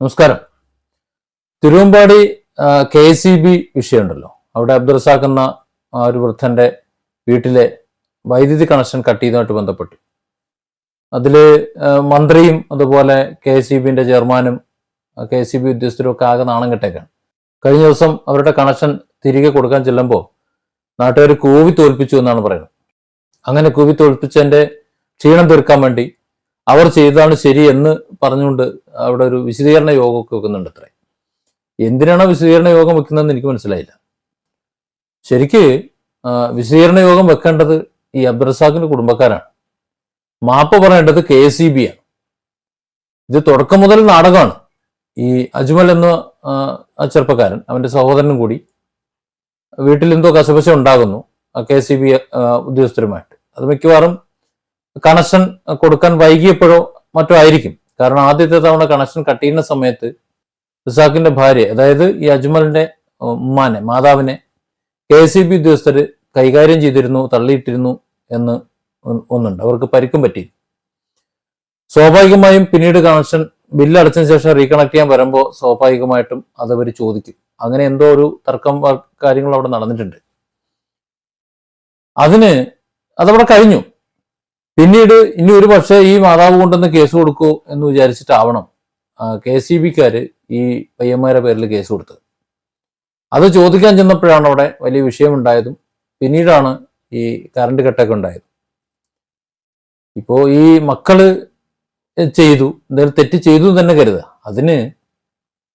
നമസ്കാരം. Thiruvambady K C B വിഷയമുണ്ടല്ലോ. അവിടെ അബ്ദുൾ റസാഖ് എന്ന ഒരു വൃദ്ധന്റെ വീട്ടിലെ വൈദ്യുതി കണക്ഷൻ കട്ട് ചെയ്തതുമായിട്ട് ബന്ധപ്പെട്ടു. അതിൽ മന്ത്രിയും അതുപോലെ കെ സി ബിന്റെ ചെയർമാനും കെ സി ബി ഉദ്യോഗസ്ഥരും ഒക്കെ ആകെ നാണം കെട്ടേക്കാണ്. കഴിഞ്ഞ ദിവസം അവരുടെ കണക്ഷൻ തിരികെ കൊടുക്കാൻ ചെല്ലുമ്പോൾ നാട്ടുകാർ കൂവി തോൽപ്പിച്ചു എന്നാണ് പറയുന്നത്. അങ്ങനെ കൂവി തോൽപ്പിച്ചതിന്റെ ക്ഷീണം തീർക്കാൻ വേണ്ടി അവർ ചെയ്തതാണ് ശരി എന്ന് പറഞ്ഞുകൊണ്ട് അവിടെ ഒരു വിശദീകരണ യോഗമൊക്കെ വെക്കുന്നുണ്ട് അത്രേ. എന്തിനാണ് വിശദീകരണ യോഗം വെക്കുന്നതെന്ന് എനിക്ക് മനസ്സിലായില്ല. ശരിക്ക് വിശദീകരണ യോഗം വെക്കേണ്ടത് ഈ അബ്ദുറസാഖിന്റെ കുടുംബക്കാരാണ്. മാപ്പ് പറയേണ്ടത് കെ എസ് ഇ ബി ആണ്. ഇത് തുടക്കം മുതൽ നാടകമാണ്. ഈ അജ്മൽ എന്ന ചെറുപ്പക്കാരൻ അവന്റെ സഹോദരനും കൂടി വീട്ടിൽ എന്തോ കശപശ ഉണ്ടാകുന്നു കെ സി ബി ഉദ്യോഗസ്ഥരുമായിട്ട്. അത് മിക്കവാറും കണക്ഷൻ കൊടുക്കാൻ വൈകിയപ്പോഴോ മറ്റോ ആയിരിക്കും. കാരണം ആദ്യത്തെ തവണ കണക്ഷൻ കട്ട് ചെയ്യുന്ന സമയത്ത് ഇസാഖിന്റെ ഭാര്യ അതായത് ഈ അജ്മലിന്റെ ഉമ്മാനെ മാതാവിനെ കെ ബി ഉദ്യോഗസ്ഥർ കൈകാര്യം ചെയ്തിരുന്നു തള്ളിയിട്ടിരുന്നു എന്ന് ഒന്ന് ഒന്നുണ്ട്. അവർക്ക് പരിക്കും പറ്റി. സ്വാഭാവികമായും പിന്നീട് കണക്ഷൻ ബില്ല് അടച്ചതിന് ശേഷം റീകണക്ട് ചെയ്യാൻ വരുമ്പോൾ സ്വാഭാവികമായിട്ടും അത് അവർ ചോദിക്കും. അങ്ങനെ എന്തോ ഒരു തർക്കം കാര്യങ്ങൾ അവിടെ നടന്നിട്ടുണ്ട്. അതിന് അതവിടെ കഴിഞ്ഞു. പിന്നീട് ഇനി ഒരു പക്ഷേ ഈ മാതാവ് കൊണ്ടുവന്ന് കേസ് കൊടുക്കൂ എന്ന് വിചാരിച്ചിട്ടാവണം കെ സി ബിക്കാര് ഈ പയ്യന്മാരുടെ പേരിൽ കേസ് കൊടുത്തത്. അത് ചോദിക്കാൻ ചെന്നപ്പോഴാണ് അവിടെ വലിയ വിഷയമുണ്ടായതും പിന്നീടാണ് ഈ കറണ്ട് കട്ടൊക്കെ ഉണ്ടായത്. ഇപ്പോ ഈ മക്കൾ ചെയ്തു എന്തെങ്കിലും തെറ്റ് ചെയ്തു തന്നെ കരുത അതിന്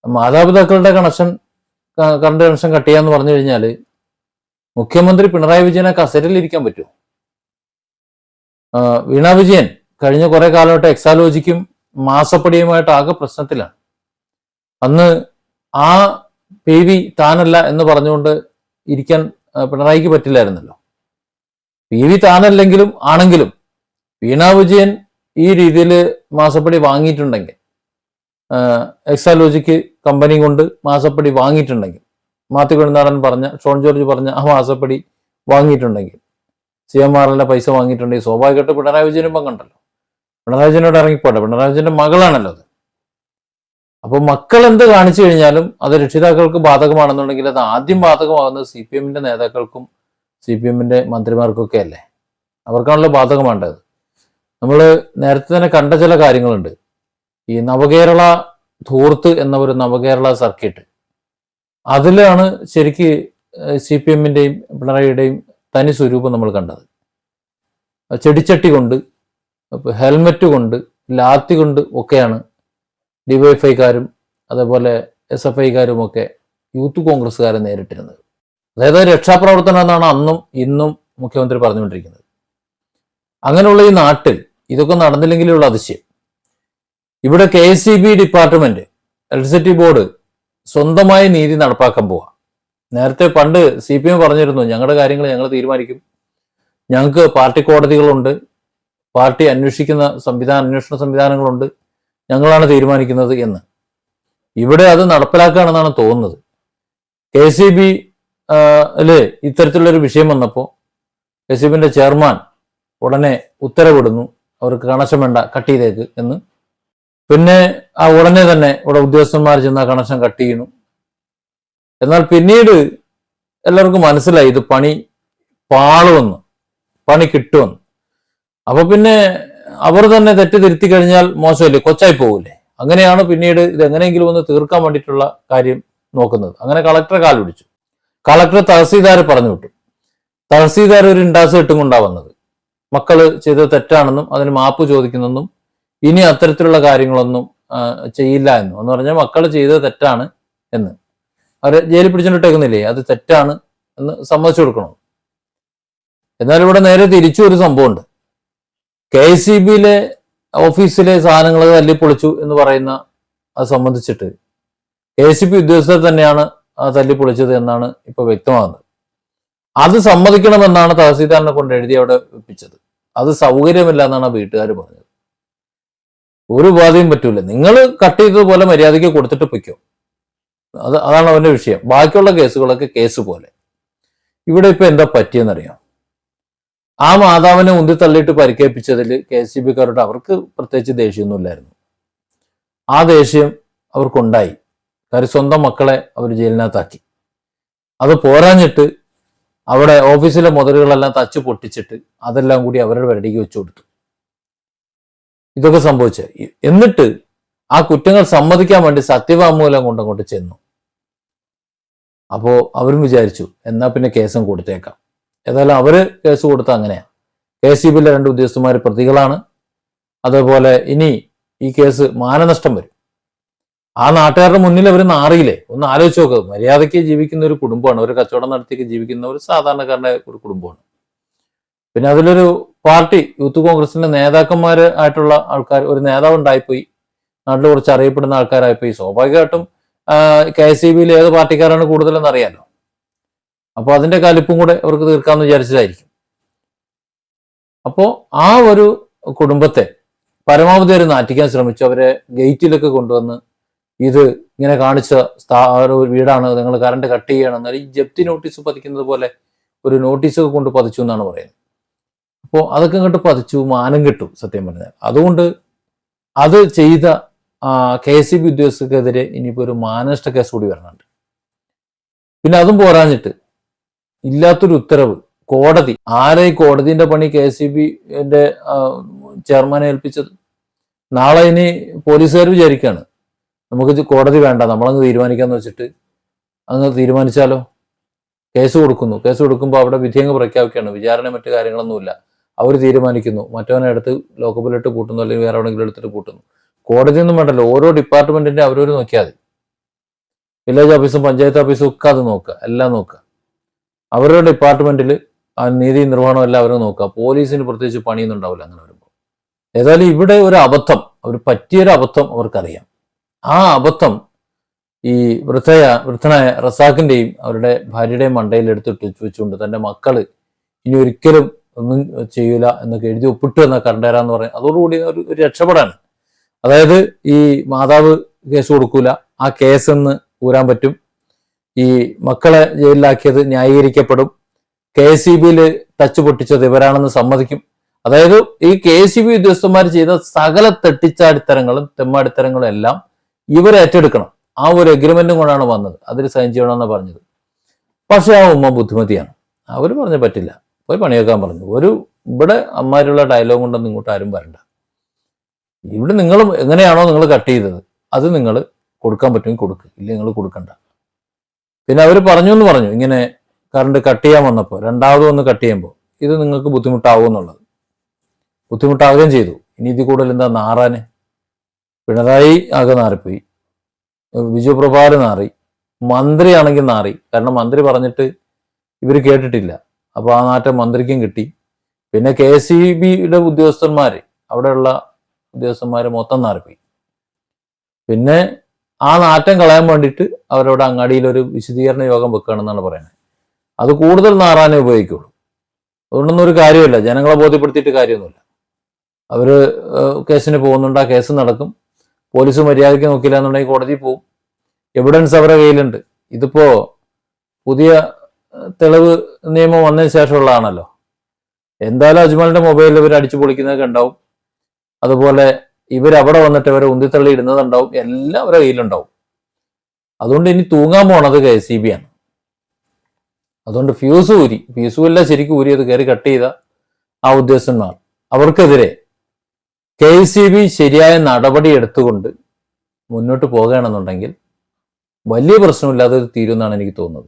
മാതാപിതാക്കളുടെ കണക്ഷൻ കറണ്ട് കണക്ഷൻ കട്ട് ചെയ്യാന്ന് പറഞ്ഞു കഴിഞ്ഞാൽ മുഖ്യമന്ത്രി പിണറായി വിജയനെ കസേരയിലിരിക്കാൻ പറ്റുമോ? ആ, വീണ വിജയൻ കഴിഞ്ഞ കുറെ കാലമായിട്ട് എക്സാലോജിക്കും മാസപ്പടിയുമായിട്ട് ആകെ പ്രശ്നത്തിലാണ്. അന്ന് ആ പി വി താനല്ല എന്ന് പറഞ്ഞുകൊണ്ട് ഇരിക്കാൻ പിണറായിക്ക് പറ്റില്ലായിരുന്നല്ലോ. പി വി താനല്ലെങ്കിലും ആണെങ്കിലും വീണ വിജയൻ ഈ രീതിയിൽ മാസപ്പടി വാങ്ങിയിട്ടുണ്ടെങ്കിൽ എക്സാലോജിക്ക് കമ്പനി കൊണ്ട് മാസപ്പടി വാങ്ങിയിട്ടുണ്ടെങ്കിൽ മാത്യു കുഴനാടൻ പറഞ്ഞ ഷോൺ ജോർജ് പറഞ്ഞ ആ മാസപ്പടി വാങ്ങിയിട്ടുണ്ടെങ്കിൽ സി എം ആറിന്റെ പൈസ വാങ്ങിയിട്ടുണ്ടെങ്കിൽ സ്വാഭാവികമായിട്ട് പിണറായി വിജയനും പങ്കുണ്ടല്ലോ. പിണറായി വിജയനോട് ഇറങ്ങിപ്പോട്ടെ. പിണറായി വിജയന്റെ മകളാണല്ലോ അത്. അപ്പൊ മക്കൾ എന്ത് കാണിച്ചു കഴിഞ്ഞാലും അത് രക്ഷിതാക്കൾക്ക് ബാധകമാണെന്നുണ്ടെങ്കിൽ അത് ആദ്യം ബാധകമാകുന്നത് സി പി എമ്മിന്റെ നേതാക്കൾക്കും സി പി എമ്മിന്റെ മന്ത്രിമാർക്കൊക്കെ അല്ലേ? അവർക്കാണല്ലോ ബാധകമാണ്ടത്. നമ്മൾ നേരത്തെ തന്നെ കണ്ട ചില കാര്യങ്ങളുണ്ട്. ഈ നവകേരള ധൂർത്ത് എന്ന ഒരു നവകേരള സർക്കിട്ട്. അതിലാണ് ശരിക്ക് സി പി എമ്മിന്റെയും പിണറായിയുടെയും തനി സ്വരൂപം നമ്മൾ കണ്ടത്. ചെടിച്ചട്ടി കൊണ്ട് ഹെൽമറ്റ് കൊണ്ട് ലാത്തി കൊണ്ട് ഒക്കെയാണ് ഡിവൈഎഫ്ഐക്കാരും അതേപോലെ എസ് എഫ് ഐക്കാരും ഒക്കെ യൂത്ത് കോൺഗ്രസ്സുകാരെ നേരിട്ടിരുന്നത്. അതായത് രക്ഷാപ്രവർത്തനം എന്നാണ് അന്നും ഇന്നും മുഖ്യമന്ത്രി പറഞ്ഞുകൊണ്ടിരിക്കുന്നത്. അങ്ങനെയുള്ള ഈ നാട്ടിൽ ഇതൊക്കെ നടന്നില്ലെങ്കിലുള്ള അതിശയം. ഇവിടെ K S C B department electricity board സ്വന്തമായി നീതി നടപ്പാക്കാൻ പോവാ. നേരത്തെ പണ്ട് സി പി എം പറഞ്ഞിരുന്നു ഞങ്ങളുടെ കാര്യങ്ങൾ ഞങ്ങൾ തീരുമാനിക്കും. ഞങ്ങൾക്ക് പാർട്ടി കോടതികളുണ്ട്. പാർട്ടി അന്വേഷിക്കുന്ന സംവിധാന അന്വേഷണ സംവിധാനങ്ങളുണ്ട്. ഞങ്ങളാണ് തീരുമാനിക്കുന്നത് എന്ന്. ഇവിടെ അത് നടപ്പിലാക്കുകയാണെന്നാണ് തോന്നുന്നത്. കെ സി ബി അല്ലേ ഇത്തരത്തിലുള്ളൊരു വിഷയം വന്നപ്പോൾ കെ സി ബിന്റെ ചെയർമാൻ ഉടനെ ഉത്തരവിടുന്നു. അവർക്ക് കണക്ഷൻ വേണ്ട കട്ട് ചെയ്തേക്ക് എന്ന്. പിന്നെ ആ ഉടനെ തന്നെ ഇവിടെ ഉദ്യോഗസ്ഥന്മാർ ചെന്ന് കണക്ഷൻ കട്ട് ചെയ്യുന്നു. എന്നാൽ പിന്നീട് എല്ലാവർക്കും മനസ്സിലായി ഇത് പണി പാളുമെന്ന് പണി കിട്ടുമെന്ന്. അപ്പൊ പിന്നെ അവർ തന്നെ തെറ്റ് തിരുത്തി കഴിഞ്ഞാൽ മോശമല്ലേ? കൊച്ചായി പോകൂലേ അങ്ങനെയാണ് പിന്നീട് ഇത് എങ്ങനെയെങ്കിലും ഒന്ന് തീർക്കാൻ വേണ്ടിയിട്ടുള്ള കാര്യം നോക്കുന്നത്. അങ്ങനെ കളക്ടറെ കാൽ പിടിച്ചു. കളക്ടർ തഹസീൽദാർ പറഞ്ഞു വിട്ടു. തഹസീൽദാർ ഒരു ഇൻഡാസ് ഇട്ടും കൊണ്ടാ വന്നത്. മക്കൾ ചെയ്തത് തെറ്റാണെന്നും അതിന് മാപ്പ് ചോദിക്കുന്നെന്നും ഇനി അത്തരത്തിലുള്ള കാര്യങ്ങളൊന്നും ചെയ്യില്ല എന്നും. എന്ന് പറഞ്ഞാൽ മക്കൾ ചെയ്തത് തെറ്റാണ് എന്ന്. അവരെ ജയിലിൽ പിടിച്ചിട്ടേക്കുന്നില്ലേ അത് തെറ്റാണ് എന്ന് സമ്മതിച്ചു കൊടുക്കണം. എന്നാൽ ഇവിടെ നേരെ തിരിച്ചു ഒരു സംഭവമുണ്ട്. കെ സി ബിയിലെ ഓഫീസിലെ സാധനങ്ങൾ തല്ലിപ്പൊളിച്ചു എന്ന് പറയുന്ന അത് സംബന്ധിച്ചിട്ട് കെ സി ബി ഉദ്യോഗസ്ഥർ തന്നെയാണ് ആ തല്ലിപ്പൊളിച്ചത് എന്നാണ് ഇപ്പൊ വ്യക്തമാകുന്നത്. അത് സമ്മതിക്കണമെന്നാണ് തഹസീൽദാറിനെ കൊണ്ട് എഴുതി അവിടെ വെപ്പിച്ചത്. അത് സൗകര്യമില്ല എന്നാണ് വീട്ടുകാർ പറഞ്ഞത്. ഒരു ഉപാധിയും പറ്റൂല. നിങ്ങൾ കട്ട് ചെയ്തതുപോലെ മര്യാദയ്ക്ക് കൊടുത്തിട്ട് പൊയ്ക്കോ. അത് അതാണ് അവന്റെ വിഷയം. ബാക്കിയുള്ള കേസുകളൊക്കെ കേസ് പോലെ. ഇവിടെ ഇപ്പൊ എന്താ പറ്റിയെന്നറിയാം? ആ മാതാവിനെ ഉന്തി തള്ളിയിട്ട് പരിക്കേൽപ്പിച്ചതിൽ കെ സി ബിക്കാരുടെ അവർക്ക് പ്രത്യേകിച്ച് ദേഷ്യമൊന്നുമില്ലായിരുന്നു. ആ ദേഷ്യം അവർക്കുണ്ടായി. കാര്യം സ്വന്തം മക്കളെ അവർ ജയിലിനകത്താക്കി. അത് പോരാഞ്ഞിട്ട് അവിടെ ഓഫീസിലെ മുതലുകളെല്ലാം തച്ചു പൊട്ടിച്ചിട്ട് അതെല്ലാം കൂടി അവരുടെ വരടിക്ക് വെച്ചു കൊടുത്തു. ഇതൊക്കെ സംഭവിച്ച എന്നിട്ട് ആ കുറ്റങ്ങൾ സമ്മതിക്കാൻ വേണ്ടി സത്യവാങ്മൂലം കൊണ്ടങ്ങോട്ട് ചെന്നു. അപ്പോ അവരും വിചാരിച്ചു എന്നാ പിന്നെ കേസും കൊടുത്തേക്കാം. ഏതായാലും അവർ കേസ് കൊടുത്ത അങ്ങനെയാ. കെ സി ബിയിലെ രണ്ട് ഉദ്യോഗസ്ഥന്മാർ പ്രതികളാണ്. അതേപോലെ ഇനി ഈ കേസ് മാനനഷ്ടം വരും. ആ നാട്ടുകാരുടെ മുന്നിൽ അവർ നാറിയില്ലേ? ഒന്ന് ആലോചിച്ച് നോക്കുക മര്യാദയ്ക്ക് ജീവിക്കുന്ന ഒരു കുടുംബമാണ്. ഒരു കച്ചവടം നടത്തിയൊക്കെ ജീവിക്കുന്ന ഒരു സാധാരണക്കാരുടെ ഒരു കുടുംബമാണ്. പിന്നെ അതിലൊരു പാർട്ടി യൂത്ത് കോൺഗ്രസിന്റെ നേതാക്കന്മാർ ആയിട്ടുള്ള ആൾക്കാർ ഒരു നേതാവ് ഉണ്ടായിപ്പോയി നാട്ടിൽ കുറച്ച് അറിയപ്പെടുന്ന ആൾക്കാരായിപ്പോയി. സ്വാഭാവികമായിട്ടും കെ എസ് ഇ ബിയിൽ ഏത് പാർട്ടിക്കാരാണ് കൂടുതലെന്ന് അറിയാലോ. അപ്പോൾ അതിന്റെ കലിപ്പും കൂടെ അവർക്ക് തീർക്കാമെന്ന് വിചാരിച്ചതായിരിക്കും. അപ്പോൾ ആ ഒരു കുടുംബത്തെ പരമാവധി അവർ നാറ്റിക്കാൻ ശ്രമിച്ചു. അവരെ ഗേറ്റിലൊക്കെ കൊണ്ടുവന്ന് ഇത് ഇങ്ങനെ കാണിച്ച ഒരു വീടാണ് നിങ്ങൾ കറണ്ട് കട്ട് ചെയ്യണം ഈ ജപ്തി നോട്ടീസ് പതിക്കുന്നത് പോലെ ഒരു നോട്ടീസ് കൊണ്ട് പതിച്ചു എന്നാണ് പറയുന്നത്. അപ്പോൾ അതൊക്കെ ഇങ്ങോട്ട് പതിച്ചു മാനം കിട്ടും സത്യം പറഞ്ഞാൽ. അതുകൊണ്ട് അത് ചെയ്ത കെ എസ് ബി ഉദ്യോഗസ്ഥർക്കെതിരെ ഇനിയിപ്പോൾ ഒരു മാനനഷ്ട കേസ് കൂടി വരുന്നുണ്ട് പിന്നെ അതും പോരാഞ്ഞിട്ട് ഇല്ലാത്തൊരു ഉത്തരവ് കോടതി. ആരെ കോടതിന്റെ പണി കെ എസ് സി ബിന്റെ ചെയർമാനെ ഏൽപ്പിച്ചത്? നാളെ ഇനി പോലീസുകാർ വിചാരിക്കുകയാണ് നമുക്ക് കോടതി വേണ്ട നമ്മളങ്ങ് തീരുമാനിക്കാന്ന് വെച്ചിട്ട് അങ്ങ് തീരുമാനിച്ചാലോ? കേസ് കൊടുക്കുന്നു. കേസ് കൊടുക്കുമ്പോൾ അവിടെ വിധി അങ്ങ് പ്രഖ്യാപിക്കുകയാണ്. വിചാരണ മറ്റു കാര്യങ്ങളൊന്നുമില്ല. അവർ തീരുമാനിക്കുന്നു. മറ്റവനെ എടുത്ത് ലോക്കപ്പിലിട്ട് കൂട്ടുന്നു അല്ലെങ്കിൽ വേറെ എവിടെയെങ്കിലും എടുത്തിട്ട് കൂട്ടുന്നു. കോടതി ഒന്നും വേണ്ടല്ലോ. ഓരോ ഡിപ്പാർട്ട്മെന്റിന്റെ അവരവർ നോക്കിയാൽ മതി. വില്ലേജ് ഓഫീസും പഞ്ചായത്ത് ഓഫീസും ഒക്കെ അത് നോക്കുക. എല്ലാം നോക്കുക. അവരുടെ ഡിപ്പാർട്ട്മെന്റിൽ ആ നീതി നിർവഹണം എല്ലാം അവർ നോക്കുക. പോലീസിന് പ്രത്യേകിച്ച് പണിയൊന്നും ഉണ്ടാവില്ല അങ്ങനെ വരുമ്പോൾ. ഏതായാലും ഇവിടെ ഒരു അബദ്ധം അവർ പറ്റിയൊരു അബദ്ധം അവർക്കറിയാം. ആ അബദ്ധം ഈ വൃദ്ധയ വൃദ്ധനായ റസാഖിന്റെയും അവരുടെ ഭാര്യയുടെയും മണ്ടയിൽ എടുത്തിട്ട് വെച്ചുകൊണ്ട് തന്റെ മക്കൾ ഇനി ഒരിക്കലും ഒന്നും ചെയ്യൂല എന്നൊക്കെ എഴുതി ഒപ്പിട്ടു എന്ന കണ്ടേരാന്ന് പറയും അതോടുകൂടി ഒരു രക്ഷപ്പെടാണ് അതായത് ഈ മാതാവ് കേസ് കൊടുക്കൂല ആ കേസ് എന്ന് ഊരാൻ പറ്റും. ഈ മക്കളെ ജയിലിലാക്കിയത് ന്യായീകരിക്കപ്പെടും. കെ എസ് സി ബിയിൽ ടച്ച് പൊട്ടിച്ചത് ഇവരാണെന്ന് സമ്മതിക്കും. അതായത് ഈ കെ എസ് സി ബി ഉദ്യോഗസ്ഥന്മാർ ചെയ്ത സകല തെട്ടിച്ചാടിത്തരങ്ങളും തെമ്മാടിത്തരങ്ങളും എല്ലാം ഇവർ ഏറ്റെടുക്കണം. ആ ഒരു എഗ്രിമെന്റും കൊണ്ടാണ് വന്നത്. അതിൽ സൈൻ ചെയ്യണമെന്ന് പറഞ്ഞത്. പക്ഷെ ആ ഉമ്മ ബുദ്ധിമതിയാണ്. അവർ പറഞ്ഞ പറ്റില്ല. പോയി പണിയേക്കാൻ പറഞ്ഞു. ഒരു ഇവിടെ അമ്മാരുള്ള ഡയലോഗ് കൊണ്ടൊന്നും ഇങ്ങോട്ട് ആരും വരണ്ട. ഇവിടെ നിങ്ങൾ എങ്ങനെയാണോ നിങ്ങൾ കട്ട് ചെയ്തത് അത് നിങ്ങൾ കൊടുക്കാൻ പറ്റുമെങ്കിൽ കൊടുക്കുക ഇല്ല നിങ്ങൾ കൊടുക്കണ്ട. പിന്നെ അവർ പറഞ്ഞു എന്ന് പറഞ്ഞു ഇങ്ങനെ കറണ്ട് കട്ട് ചെയ്യാൻ വന്നപ്പോൾ രണ്ടാമത് ഒന്ന് കട്ട് ചെയ്യുമ്പോൾ ഇത് നിങ്ങൾക്ക് ബുദ്ധിമുട്ടാവും എന്നുള്ളത്. ബുദ്ധിമുട്ടാവുകയും ചെയ്തു. ഇനി ഇതിൽ കൂടുതൽ എന്താ നാറാന് പിണറായി ആകെ നാറിപ്പോയി. വിജു പ്രഭാകർ നാറി. മന്ത്രിയാണെങ്കിൽ നാറി. കാരണം മന്ത്രി പറഞ്ഞിട്ട് ഇവർ കേട്ടിട്ടില്ല. അപ്പോൾ ആ നാറ്റം മന്ത്രിക്കും കിട്ടി. പിന്നെ കെ സി ബിയുടെ ഉദ്യോഗസ്ഥന്മാർ അവിടെയുള്ള ഉദ്യോഗസ്ഥന്മാർ മൊത്തം നാർപ്പി പിന്നെ ആ നാറ്റം കളയാൻ വേണ്ടിയിട്ട് അവരവിടെ അങ്ങാടിയിൽ ഒരു വിശദീകരണ യോഗം വെക്കുകയാണെന്നാണ് പറയുന്നത്. അത് കൂടുതൽ നാറാനേ ഉപയോഗിക്കുള്ളൂ. അതുകൊണ്ടൊന്നും ഒരു കാര്യമില്ല. ജനങ്ങളെ ബോധ്യപ്പെടുത്തിയിട്ട് കാര്യമൊന്നുമില്ല. അവർ കേസിന് പോകുന്നുണ്ട്. ആ കേസ് നടക്കും. പോലീസ് മര്യാദയ്ക്ക് നോക്കില്ല എന്നുണ്ടെങ്കിൽ കോടതി പോവും എവിഡൻസ് അവരുടെ കയ്യിലുണ്ട്. ഇതിപ്പോ പുതിയ തെളിവ് നിയമം വന്നതിന് ശേഷമുള്ളതാണല്ലോ എന്തായാലും അജ്മലിന്റെ മൊബൈലിൽ ഇവർ അടിച്ചു പൊളിക്കുന്നതൊക്കെ ഉണ്ടാവും അതുപോലെ ഇവരവിടെ വന്നിട്ട് ഇവരെ ഉന്തിത്തള്ളി ഇടുന്നതുണ്ടാവും എല്ലാം അവരുടെ കയ്യിലുണ്ടാവും. അതുകൊണ്ട് ഇനി തൂങ്ങാൻ പോണത് കെ സി ബി ആണ്. അതുകൊണ്ട് ഫ്യൂസ് ഊരി ഫ്യൂസും എല്ലാം ശരിക്കും ഊരിയത് കയറി കട്ട് ചെയ്ത ആ ഉദ്യോഗസ്ഥന്മാർ. അവർക്കെതിരെ കെ സി ബി ശരിയായ നടപടി എടുത്തുകൊണ്ട് മുന്നോട്ട് പോകുകയാണെന്നുണ്ടെങ്കിൽ വലിയ പ്രശ്നമില്ലാതെ ഇത് തീരുമെന്നാണ് എനിക്ക് തോന്നുന്നത്.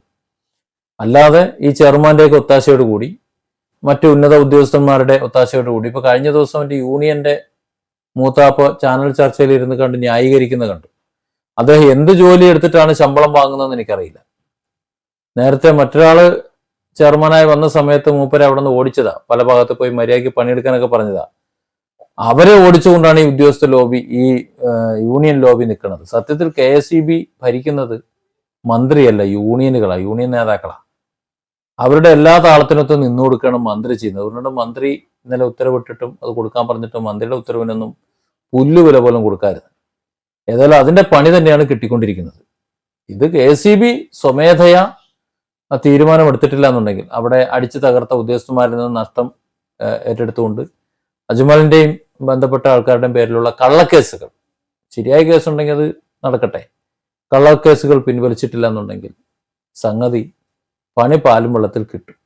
അല്ലാതെ ഈ ചെയർമാന്റെയൊക്കെ ഒത്താശയോട് കൂടി മറ്റു ഉന്നത ഉദ്യോഗസ്ഥന്മാരുടെ ഒത്താശയോട് കൂടി ഇപ്പൊ കഴിഞ്ഞ ദിവസം എന്റെ യൂണിയന്റെ മൂത്താപ്പ ചാനൽ ചർച്ചയിൽ ഇരുന്ന് കണ്ട് ന്യായീകരിക്കുന്നത് കണ്ടു. അദ്ദേഹം എന്ത് ജോലി എടുത്തിട്ടാണ് ശമ്പളം വാങ്ങുന്നതെന്ന് എനിക്കറിയില്ല. നേരത്തെ മറ്റൊരാൾ ചെയർമാനായി വന്ന സമയത്ത് മൂപ്പരെ അവിടെ നിന്ന് ഓടിച്ചതാ. പല ഭാഗത്ത് പോയി മര്യാദയ്ക്ക് പണിയെടുക്കാനൊക്കെ പറഞ്ഞതാ. അവരെ ഓടിച്ചുകൊണ്ടാണ് ഈ ഉദ്യോഗസ്ഥ ലോബി ഈ യൂണിയൻ ലോബി നിൽക്കുന്നത്. സത്യത്തിൽ കെ എസ് ഇ ബി ഭരിക്കുന്നത് മന്ത്രിയല്ല യൂണിയനുകളാ യൂണിയൻ നേതാക്കളാ. അവരുടെ എല്ലാ താളത്തിനൊത്തും നിന്നു കൊടുക്കുകയാണ് മന്ത്രി ചെയ്യുന്നത്. അതുകൊണ്ട് മന്ത്രി ഇന്നലെ ഉത്തരവിട്ടിട്ടും അത് കൊടുക്കാൻ പറഞ്ഞിട്ടും മന്ത്രിയുടെ ഉത്തരവിനൊന്നും പുല്ല് വില പോലും കൊടുക്കാരുത്. ഏതായാലും അതിന്റെ പണി തന്നെയാണ് കിട്ടിക്കൊണ്ടിരിക്കുന്നത്. ഇത് കെ സി ബി സ്വമേധയാ തീരുമാനമെടുത്തിട്ടില്ല എന്നുണ്ടെങ്കിൽ അവിടെ അടിച്ചു തകർത്ത ഉദ്യോഗസ്ഥന്മാരിൽ നിന്ന് നഷ്ടം ഏറ്റെടുത്തുകൊണ്ട് അജ്മലിന്റെയും ബന്ധപ്പെട്ട ആൾക്കാരുടെയും പേരിലുള്ള കള്ളക്കേസുകൾ ശരിയായ കേസുണ്ടെങ്കിൽ അത് നടക്കട്ടെ. കള്ളക്കേസുകൾ പിൻവലിച്ചിട്ടില്ല എന്നുണ്ടെങ്കിൽ സംഗതി പണി പാലും വെള്ളത്തിൽ കിട്ടും.